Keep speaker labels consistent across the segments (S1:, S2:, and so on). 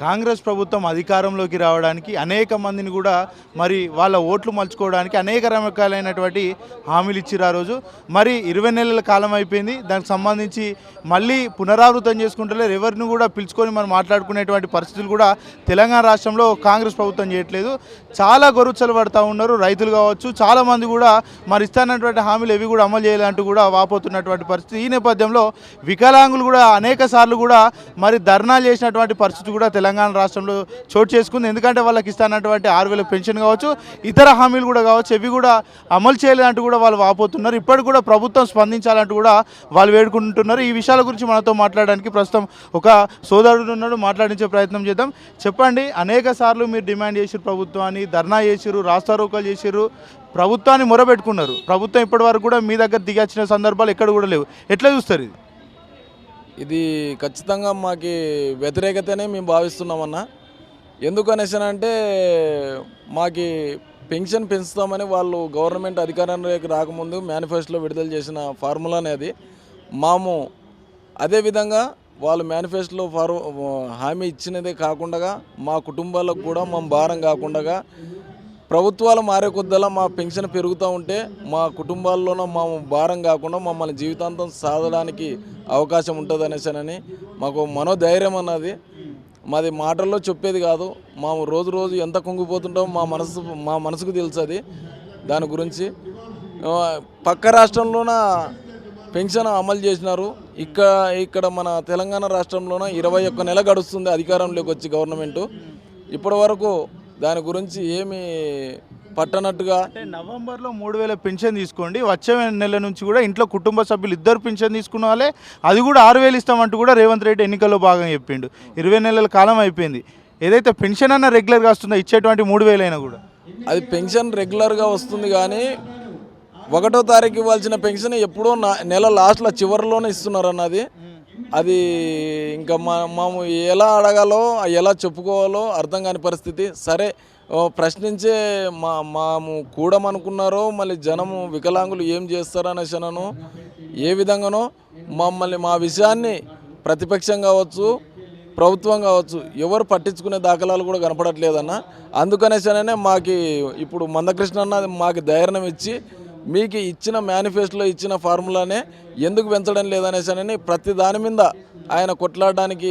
S1: కాంగ్రెస్ ప్రభుత్వం అధికారంలోకి రావడానికి అనేక మందిని కూడా మరి వాళ్ళ ఓట్లు మలుచుకోవడానికి అనేక రకాలైనటువంటి హామీలు ఇచ్చిర్రు ఆ రోజు. మరి ఇరవై నెలల కాలం అయిపోయింది. దానికి సంబంధించి మళ్ళీ పునరావృతం చేసుకుంటలేరు. ఎవరిని కూడా పిలుచుకొని మనం మాట్లాడుకునేటువంటి పరిస్థితులు కూడా తెలంగాణ రాష్ట్రంలో కాంగ్రెస్ ప్రభుత్వం చేయట్లేదు. చాలా గొరుచలు పడుతూ ఉన్నారు. రైతులు కావచ్చు చాలామంది కూడా మరి ఇస్తానటువంటి హామీలు ఎవి కూడా అమలు చేయాలంటూ కూడా వాపోతున్నటువంటి పరిస్థితి. ఈ నేపథ్యంలో వికలాంగులు కూడా అనేక కూడా మరి ధర్నాలు చేసినటువంటి పరిస్థితి కూడా తెలంగాణ రాష్ట్రంలో చోటు చేసుకుంది. ఎందుకంటే వాళ్ళకి ఇస్తానటువంటి ఆరు వేల పెన్షన్ కావచ్చు ఇతర హామీలు కూడా కావచ్చు ఇవి కూడా అమలు చేయలేదంటూ కూడా వాళ్ళు వాపోతున్నారు. ఇప్పటికి కూడా ప్రభుత్వం స్పందించాలంటూ కూడా వాళ్ళు వేడుకుంటున్నారు. ఈ విషయాల గురించి మనతో మాట్లాడడానికి ప్రస్తుతం ఒక సోదరుడు ఉన్నాడు. మాట్లాడించే ప్రయత్నం చేద్దాం. చెప్పండి అనేక సార్లు మీరు డిమాండ్ చేసిరు ప్రభుత్వాన్ని ధర్నా చేసిరు రాస్తారోకలు చేసిరు ప్రభుత్వాన్ని మొరబెట్టుకున్నారు. ప్రభుత్వం ఇప్పటి వరకు కూడా మీ దగ్గర దిగొచ్చిన సందర్భాలు ఎక్కడ కూడా లేవు. ఎట్లా చూస్తారు ఇది?
S2: ఇది ఖచ్చితంగా మాకి వ్యతిరేకతనే మేము భావిస్తున్నామన్నా. ఎందుకనేసానంటే మాకి పెన్షన్ పెంచుతామని వాళ్ళు గవర్నమెంట్ అధికారంలోకి రాకముందు మేనిఫెస్టోలో విడుదల చేసిన ఫార్ములా అనేది మాము అదేవిధంగా వాళ్ళు మేనిఫెస్టోలో ఫార్ హామీ ఇచ్చినదే కాకుండా మా కుటుంబాలకు కూడా మా భారం కాకుండా ప్రభుత్వాలు మారే కొద్దలా మా పెన్షన్ పెరుగుతూ ఉంటే మా కుటుంబాల్లోనూ మా భారం కాకుండా మమ్మల్ని జీవితాంతం సాధడానికి అవకాశం ఉంటుంది అనేసానని మాకు మనోధైర్యం అన్నది. మాది మాటల్లో చెప్పేది కాదు. మా రోజు రోజు ఎంత కుంగిపోతుంటామో మా మనసు మా మనసుకు తెలుసు దాని గురించి పక్క రాష్ట్రంలోన పెన్షన్ అమలు చేసినారు. ఇక్కడ ఇక్కడ మన తెలంగాణ రాష్ట్రంలోన ఇరవై ఒక్క నెల గడుస్తుంది అధికారంలోకి వచ్చి గవర్నమెంటు. ఇప్పటి వరకు దాని గురించి ఏమి పట్టనట్టుగా
S1: అంటే నవంబర్లో మూడు వేల పెన్షన్ తీసుకోండి వచ్చే నెల నుంచి కూడా ఇంట్లో కుటుంబ సభ్యులు ఇద్దరు పెన్షన్ తీసుకున్న వాళ్ళే అది కూడా ఆరు వేలు ఇస్తామంటూ కూడా రేవంత్ రెడ్డి ఎన్నికల్లో భాగంగా చెప్పిండు. ఇరవై నెలల కాలం అయిపోయింది. ఏదైతే పెన్షన్ అన్న రెగ్యులర్గా వస్తుందో ఇచ్చేటువంటి మూడు వేలైనా కూడా.
S2: అది పెన్షన్ రెగ్యులర్గా వస్తుంది కానీ ఒకటో తారీఖు ఇవ్వాల్సిన పెన్షన్ ఎప్పుడో నెల లాస్ట్లో చివరిలోనే ఇస్తున్నారు అన్నది అది ఇంకా మా మేము ఎలా అడగాలో ఎలా చెప్పుకోవాలో అర్థం కాని పరిస్థితి. సరే ప్రశ్నించే మా మాము కూడమనుకున్నారో మళ్ళీ జనము వికలాంగులు ఏం చేస్తారు అనేసి ఏ విధంగానో మమ్మల్ని మా విషయాన్ని ప్రతిపక్షం కావచ్చు ప్రభుత్వం కావచ్చు ఎవరు పట్టించుకునే దాఖలాలు కూడా కనపడట్లేదన్న. అందుకనేసనే మాకు ఇప్పుడు మందకృష్ణ అన్న మాకు ధైర్యం ఇచ్చి మీకు ఇచ్చిన మేనిఫెస్టోలో ఇచ్చిన ఫార్ములానే ఎందుకు పెంచడం లేదనేసానని ప్రతి దాని మీద ఆయన కొట్లాడడానికి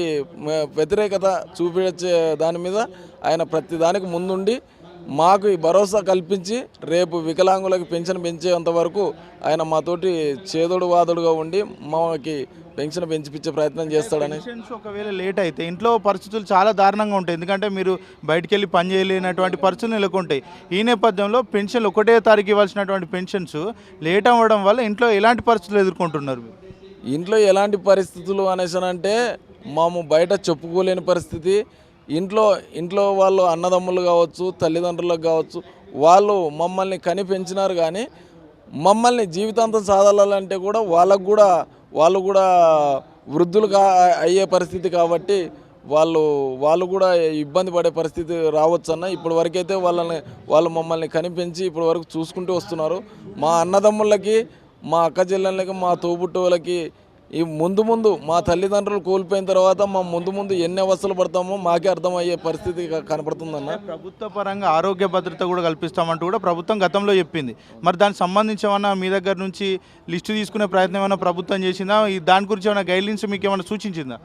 S2: వ్యతిరేకత చూపించే దాని మీద ఆయన ప్రతి దానికి ముందుండి మాకు ఈ భరోసా కల్పించి రేపు వికలాంగులకు పెన్షన్ పెంచేంత వరకు ఆయన మాతోటి చేదోడు వాదోడుగా ఉండి మాకి పెన్షన్ పెంచిపించే ప్రయత్నం చేస్తాడని.
S1: ఒకవేళ లేట్ అయితే ఇంట్లో పరిస్థితులు చాలా దారుణంగా ఉంటాయి. ఎందుకంటే మీరు బయటికి వెళ్ళి పని చేయలేనటువంటి పరిస్థితులు నెలకొంటాయి. ఈ నేపథ్యంలో పెన్షన్లు ఒకటే తారీఖు ఇవ్వాల్సినటువంటి పెన్షన్స్ లేట్ అవ్వడం వల్ల ఇంట్లో ఎలాంటి పరిస్థితులు ఎదుర్కొంటున్నారు
S2: ఇంట్లో ఎలాంటి పరిస్థితులు అనేసానంటే మాము బయట చెప్పుకోలేని పరిస్థితి. ఇంట్లో ఇంట్లో వాళ్ళు అన్నదమ్ములు కావచ్చు తల్లిదండ్రులకు కావచ్చు వాళ్ళు మమ్మల్ని కనిపెంచినారు కానీ మమ్మల్ని జీవితాంతం సాధాలంటే కూడా వాళ్ళకు కూడా వాళ్ళు కూడా వృద్ధులు అయ్యే పరిస్థితి కాబట్టి వాళ్ళు వాళ్ళు కూడా ఇబ్బంది పడే పరిస్థితి రావచ్చు అన్న ఇప్పటి వరకైతే వాళ్ళని వాళ్ళు మమ్మల్ని కనిపించి ఇప్పటి వరకు చూసుకుంటూ వస్తున్నారు. మా అన్నదమ్ముళ్ళకి మా అక్క చెల్లెళ్ళకి మా తోబుట్టువులకి ఈ ముందు ముందు మా తల్లిదండ్రులు కోల్పోయిన తర్వాత మా ముందు ముందు ఎన్ని అవస్థలు పడతామో మాకే అర్థమయ్యే పరిస్థితి కనపడుతుందన్న.
S1: ప్రభుత్వ పరంగా ఆరోగ్య భద్రత కూడా కల్పిస్తామంటూ కూడా ప్రభుత్వం గతంలో చెప్పింది. మరి దానికి సంబంధించి ఏమన్నా మీ దగ్గర నుంచి లిస్టు తీసుకునే ప్రయత్నం ఏమైనా ప్రభుత్వం చేసిందా? ఈ దాని గురించి ఏమైనా గైడ్లైన్స్ మీకు ఏమైనా సూచించిందా?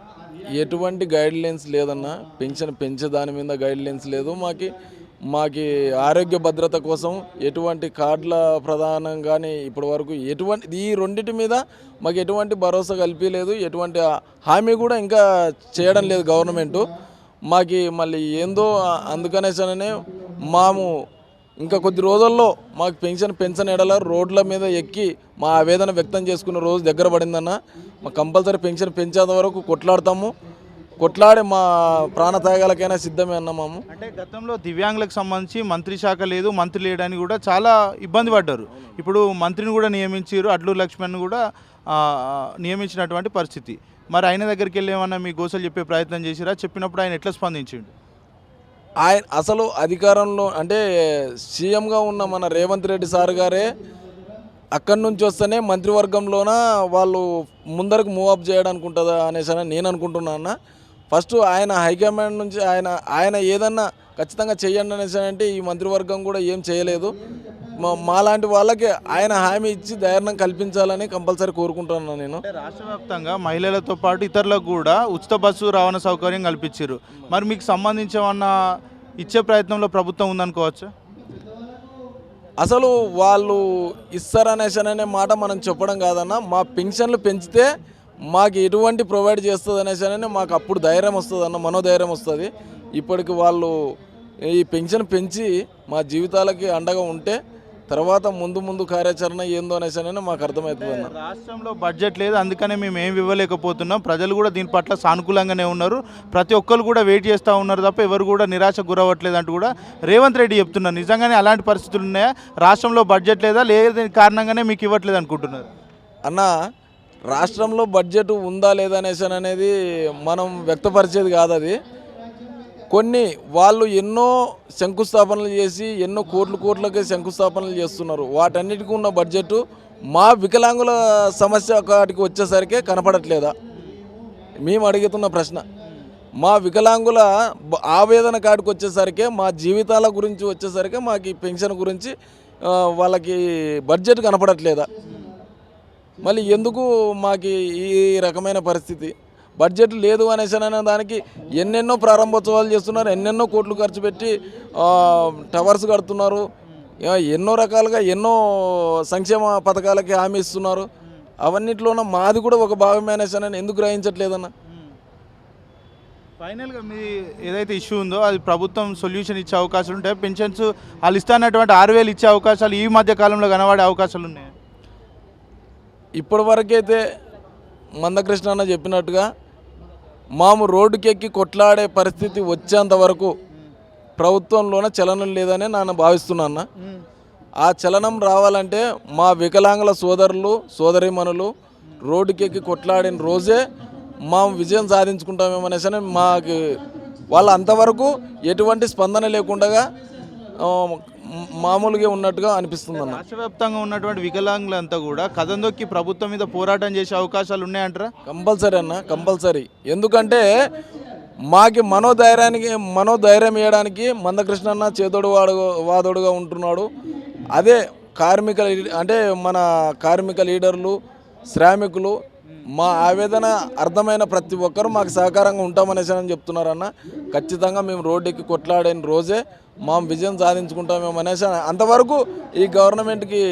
S2: ఎటువంటి గైడ్ లైన్స్ లేదన్న. పెన్షన్ పెంచే దాని మీద గైడ్ లైన్స్ లేదు మాకి. మాకి ఆరోగ్య భద్రత కోసం ఎటువంటి కార్డుల ప్రధానం కానీ ఇప్పటి వరకు ఎటువంటి ఈ రెండింటి మీద మాకు ఎటువంటి భరోసా కల్పించలేదు ఎటువంటి హామీ కూడా ఇంకా చేయడం లేదు గవర్నమెంటు. మాకి మళ్ళీ ఏందో అందుకనేసనే మాము ఇంకా కొద్ది రోజుల్లో మాకు పెన్షన్ పెన్షన్ ఎడల రోడ్ల మీద ఎక్కి మా ఆవేదన వ్యక్తం చేసుకున్న రోజు దగ్గర పడిందన్న. మా కంపల్సరీ పెన్షన్ పెంచేంత వరకు కొట్లాడతాము. కొట్లాడి మా ప్రాణ త్యాగాలకైనా సిద్ధమే అన్నాము
S1: అంటే గతంలో దివ్యాంగులకు సంబంధించి మంత్రి శాఖ లేదు మంత్రి లేడని కూడా చాలా ఇబ్బంది పడ్డారు. ఇప్పుడు మంత్రిని కూడా నియమించారు అడ్లూరు లక్ష్మణ్ కూడా నియమించినటువంటి పరిస్థితి. మరి ఆయన దగ్గరికి వెళ్ళి ఏమన్నా మీ గోసలు చెప్పే ప్రయత్నం చేసిరా? చెప్పినప్పుడు ఆయన ఎట్లా స్పందించిండు?
S2: ఆయన అసలు అధికారంలో అంటే సీఎంగా ఉన్న మన రేవంత్ రెడ్డి సార్ గారే అక్కడి నుంచి వస్తేనే మంత్రివర్గంలోన వాళ్ళు ముందరకు మూవ్ అప్ చేయడానికి ఉంటుందా అనేసి అని నేను అనుకుంటున్నా అన్న. ఫస్ట్ ఆయన హైకమాండ్ నుంచి ఆయన ఆయన ఏదన్నా ఖచ్చితంగా చేయండి అనేసి అంటే ఈ మంత్రివర్గం కూడా ఏం చేయలేదు. మా మాలాంటి వాళ్ళకి ఆయన హామీ ఇచ్చి ధైర్యం కల్పించాలని కంపల్సరీ కోరుకుంటున్నాను నేను.
S1: రాష్ట్ర వ్యాప్తంగా మహిళలతో పాటు ఇతరులకు కూడా ఉచిత బస్సు రవాణా సౌకర్యం కల్పించారు మరి మీకు సంబంధించి ఏమన్నా ఇచ్చే ప్రయత్నంలో ప్రభుత్వం ఉందనుకోవచ్చు?
S2: అసలు వాళ్ళు ఇస్తారనేసి అనే మాట మనం చెప్పడం కాదన్న మా పెన్షన్లు పెంచితే మాకు ఎటువంటి ప్రొవైడ్ చేస్తుంది అనేసి అని మాకు అప్పుడు ధైర్యం వస్తుంది అన్న మనోధైర్యం వస్తుంది. ఇప్పటికి వాళ్ళు ఈ పెన్షన్ పెంచి మా జీవితాలకి అండగా ఉంటే తర్వాత ముందు ముందు కార్యాచరణ ఏందో అనేసి అని మాకు అర్థమవుతుంది అన్న.
S1: రాష్ట్రంలో బడ్జెట్ లేదు అందుకనే మేము ఏం ఇవ్వలేకపోతున్నాం. ప్రజలు కూడా దీని పట్ల సానుకూలంగానే ఉన్నారు. ప్రతి ఒక్కరు కూడా వెయిట్ చేస్తూ ఉన్నారు తప్ప ఎవరు కూడా నిరాశ గురవ్వట్లేదు అంటూ కూడా రేవంత్ రెడ్డి చెప్తున్నారు. నిజంగానే అలాంటి పరిస్థితులు ఉన్నాయా? రాష్ట్రంలో బడ్జెట్ లేదా? లేని కారణంగానే మీకు ఇవ్వట్లేదు అనుకుంటున్నారు.
S2: అన్న రాష్ట్రంలో బడ్జెట్ ఉందా లేదా అనేసి అనేది మనం వ్యక్తపరిచేది కాదు అది. కొన్ని వాళ్ళు ఎన్నో శంకుస్థాపనలు చేసి ఎన్నో కోట్ల కోట్లకి శంకుస్థాపనలు చేస్తున్నారు. వాటన్నిటికీ ఉన్న బడ్జెట్ మా వికలాంగుల సమస్య ఒకటికి వచ్చేసరికి కనపడట్లేదా? మేము అడుగుతున్న ప్రశ్న. మా వికలాంగుల బ- ఆవేదన కాడికి వచ్చేసరికి మా జీవితాల గురించి వచ్చేసరికి మాకు పెన్షన్ గురించి వాళ్ళకి బడ్జెట్ కనపడట్లేదా? మళ్ళీ ఎందుకు మాకు ఈ రకమైన పరిస్థితి? బడ్జెట్ లేదు అనేసి అనే దానికి ఎన్నెన్నో ప్రారంభోత్సవాలు చేస్తున్నారు ఎన్నెన్నో కోట్లు ఖర్చు పెట్టి టవర్స్ కడుతున్నారు. ఎన్నో రకాలుగా ఎన్నో సంక్షేమ పథకాలకి హామీ ఇస్తున్నారు. అవన్నిట్లోన మాది కూడా ఒక భాగమే అనేసి అని ఎందుకు గ్రహించట్లేదన్న?
S1: ఫైనల్గా మీ ఏదైతే ఇష్యూ ఉందో అది ప్రభుత్వం సొల్యూషన్ ఇచ్చే అవకాశాలు ఉంటాయి. పెన్షన్స్ వాళ్ళు ఇస్తానటువంటి ఆరు వేలు ఇచ్చే అవకాశాలు ఈ మధ్య కాలంలో కనబడే అవకాశాలు ఉన్నాయి.
S2: ఇప్పటి వరకైతే మందకృష్ణ అన్న చెప్పినట్టుగా మాము రోడ్డుకెక్కి కొట్లాడే పరిస్థితి వచ్చేంత వరకు ప్రభుత్వంలోన చలనం లేదని నేను భావిస్తున్నా ఆ చలనం రావాలంటే మా వికలాంగుల సోదరులు సోదరిమణులు రోడ్డుకెక్కి కొట్లాడిన రోజే మా విజయం సాధించుకుంటామేమనేసి మాకు వాళ్ళ అంతవరకు ఎటువంటి స్పందన లేకుండా మామూలుగా ఉన్నట్టుగా అనిపిస్తుంది అన్న
S1: రాష్ట్ర వ్యాప్తంగా ఉన్నటువంటి వికలాంగులంతా కూడా కథందొక్కి ప్రభుత్వం మీద పోరాటం చేసే అవకాశాలు ఉన్నాయంటారా?
S2: కంపల్సరీ అన్న కంపల్సరీ. ఎందుకంటే మాకి మనోధైర్యానికి మనోధైర్యం ఇవ్వడానికి మందకృష్ణ అన్న చేదోడు వాడు వాదోడుగా ఉంటున్నాడు. అదే కార్మిక అంటే మన కార్మిక లీడర్లు శ్రామికులు మా ఆవేదన అర్థమైన ప్రతి ఒక్కరూ మాకు సహకారంగా ఉంటామనేసి అని చెప్తున్నారన్న. ఖచ్చితంగా మేము రోడ్డుకి కొట్లాడిన రోజే మా విజయం సాధించుకుంటామేమనేసి అంతవరకు ఈ గవర్నమెంట్కి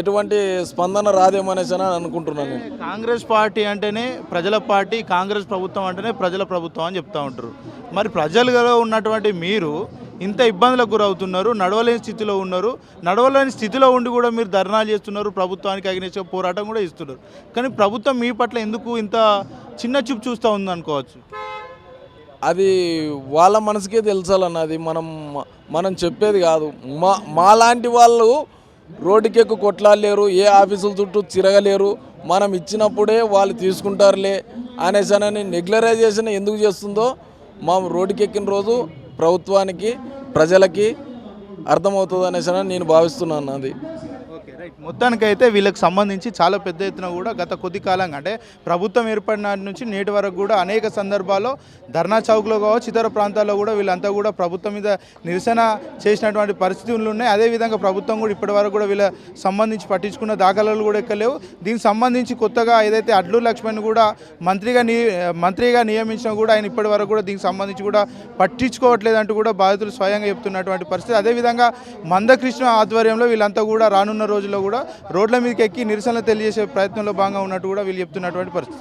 S2: ఎటువంటి స్పందన రాదేమో అనేసి అని అనుకుంటున్నాను నేను.
S1: కాంగ్రెస్ పార్టీ అంటేనే ప్రజల పార్టీ కాంగ్రెస్ ప్రభుత్వం అంటేనే ప్రజల ప్రభుత్వం అని చెప్తా ఉంటారు. మరి ప్రజలుగా ఉన్నటువంటి మీరు ఇంత ఇబ్బందులకు గురవుతున్నారు నడవలేని స్థితిలో ఉన్నారు. నడవలేని స్థితిలో ఉండి కూడా మీరు ధర్నాలు చేస్తున్నారు ప్రభుత్వానికి అగ్నేష పోరాటం కూడా ఇస్తున్నారు కానీ ప్రభుత్వం మీ పట్ల ఎందుకు ఇంత చిన్న చూపు చూస్తూ ఉంది అనుకోవచ్చు
S2: అది వాళ్ళ మనసుకే తెలుసాలన్నది మనం మనం చెప్పేది కాదు. మా మాలాంటి వాళ్ళు రోడ్డుకెక్కు కొట్లాడలేరు ఏ ఆఫీసుల చుట్టూ తిరగలేరు. మనం ఇచ్చినప్పుడే వాళ్ళు తీసుకుంటారులే అనేసి అని నెగ్లరైజేషన్ ఎందుకు చేస్తుందో మా రోడ్డుకెక్కిన రోజు ప్రభుత్వానికి ప్రజలకి అర్థమవుతుంది అనేసి అని నేను భావిస్తున్నాను అది
S1: ఓకే రైట్. మొత్తానికైతే వీళ్ళకి సంబంధించి చాలా పెద్ద ఎత్తున కూడా గత కొద్ది కాలంగా అంటే ప్రభుత్వం ఏర్పడిన నుంచి నేటి వరకు కూడా అనేక సందర్భాల్లో ధర్నా చౌక్లో కావచ్చు ఇతర ప్రాంతాల్లో కూడా వీళ్ళంతా కూడా ప్రభుత్వం మీద నిరసన చేసినటువంటి పరిస్థితులు ఉన్నాయి. అదేవిధంగా ప్రభుత్వం కూడా ఇప్పటి వరకు కూడా వీళ్ళ సంబంధించి పట్టించుకున్న దాఖలాలు కూడా ఎక్కలేవు. దీనికి సంబంధించి కొత్తగా ఏదైతే అడ్లూరు లక్ష్మణ్ కూడా మంత్రిగా మంత్రిగా నియమించినా కూడా ఆయన ఇప్పటి వరకు కూడా దీనికి సంబంధించి కూడా పట్టించుకోవట్లేదంటూ కూడా బాధితులు స్వయంగా చెప్తున్నటువంటి పరిస్థితి. అదేవిధంగా మందకృష్ణ ఆధ్వర్యంలో వీళ్ళంతా కూడా రానున్న రోజుల్లో కూడా రోడ్ల మీదకి ఎక్కి నిరసనలు తెలియజేసే ప్రయత్నంలో భాగంగా ఉన్నట్టు కూడా వీళ్ళు చెప్తున్నటువంటి పరిస్థితి.